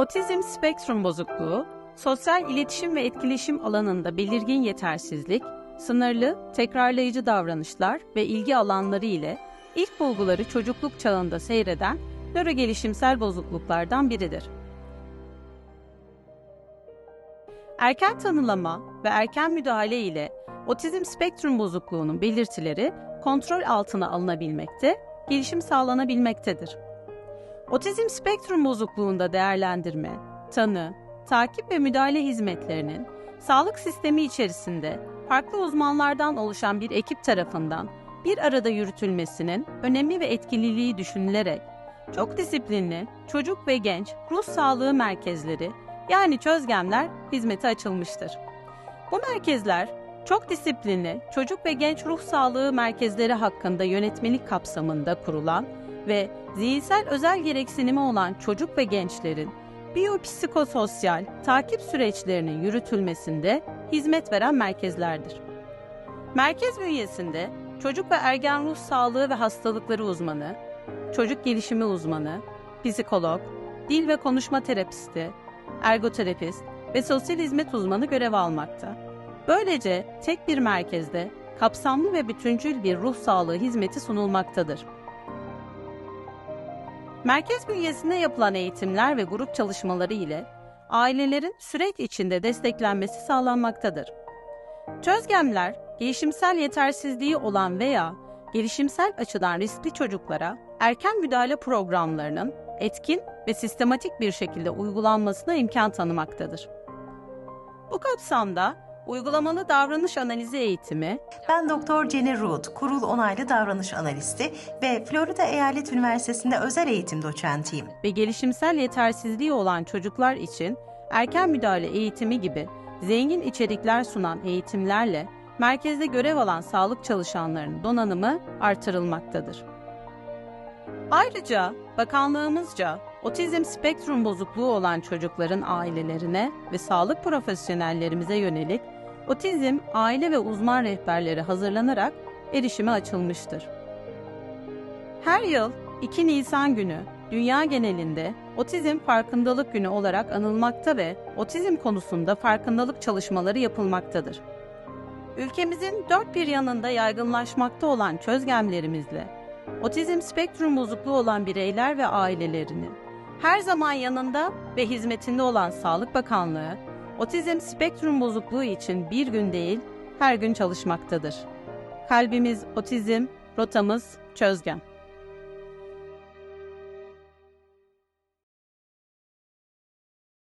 Otizm spektrum bozukluğu, sosyal iletişim ve etkileşim alanında belirgin yetersizlik, sınırlı, tekrarlayıcı davranışlar ve ilgi alanları ile ilk bulguları çocukluk çağında seyreden nörogelişimsel bozukluklardan biridir. Erken tanılama ve erken müdahale ile otizm spektrum bozukluğunun belirtileri kontrol altına alınabilmekte, gelişim sağlanabilmektedir. Otizm spektrum bozukluğunda değerlendirme, tanı, takip ve müdahale hizmetlerinin sağlık sistemi içerisinde farklı uzmanlardan oluşan bir ekip tarafından bir arada yürütülmesinin önemi ve etkililiği düşünülerek çok disiplinli çocuk ve genç ruh sağlığı merkezleri yani çözgemler hizmete açılmıştır. Bu merkezler çok disiplinli çocuk ve genç ruh sağlığı merkezleri hakkında yönetmelik kapsamında kurulan ve zihinsel özel gereksinimi olan çocuk ve gençlerin biyopsikososyal takip süreçlerinin yürütülmesinde hizmet veren merkezlerdir. Merkez bünyesinde çocuk ve ergen ruh sağlığı ve hastalıkları uzmanı, çocuk gelişimi uzmanı, psikolog, dil ve konuşma terapisti, ergoterapist ve sosyal hizmet uzmanı görev almakta. Böylece tek bir merkezde kapsamlı ve bütüncül bir ruh sağlığı hizmeti sunulmaktadır. Merkez bünyesinde yapılan eğitimler ve grup çalışmaları ile ailelerin süreç içinde desteklenmesi sağlanmaktadır. Çözgemler, gelişimsel yetersizliği olan veya gelişimsel açıdan riskli çocuklara erken müdahale programlarının etkin ve sistematik bir şekilde uygulanmasına imkan tanımaktadır. Bu kapsamda uygulamalı davranış analizi eğitimi, Ben Doktor Jenny Root, kurul onaylı davranış analisti ve Florida Eyalet Üniversitesi'nde özel eğitim doçentiyim. ve gelişimsel yetersizliği olan çocuklar için erken müdahale eğitimi gibi zengin içerikler sunan eğitimlerle merkezde görev alan sağlık çalışanlarının donanımı artırılmaktadır. Ayrıca bakanlığımızca otizm spektrum bozukluğu olan çocukların ailelerine ve sağlık profesyonellerimize yönelik otizm aile ve uzman rehberleri hazırlanarak erişime açılmıştır. Her yıl 2 Nisan günü dünya genelinde Otizm Farkındalık Günü olarak anılmakta ve otizm konusunda farkındalık çalışmaları yapılmaktadır. Ülkemizin dört bir yanında yaygınlaşmakta olan çözgemlerimizle otizm spektrum bozukluğu olan bireyler ve ailelerinin her zaman yanında ve hizmetinde olan Sağlık Bakanlığı, otizm spektrum bozukluğu için bir gün değil, her gün çalışmaktadır. Kalbimiz otizm, rotamız çözgem.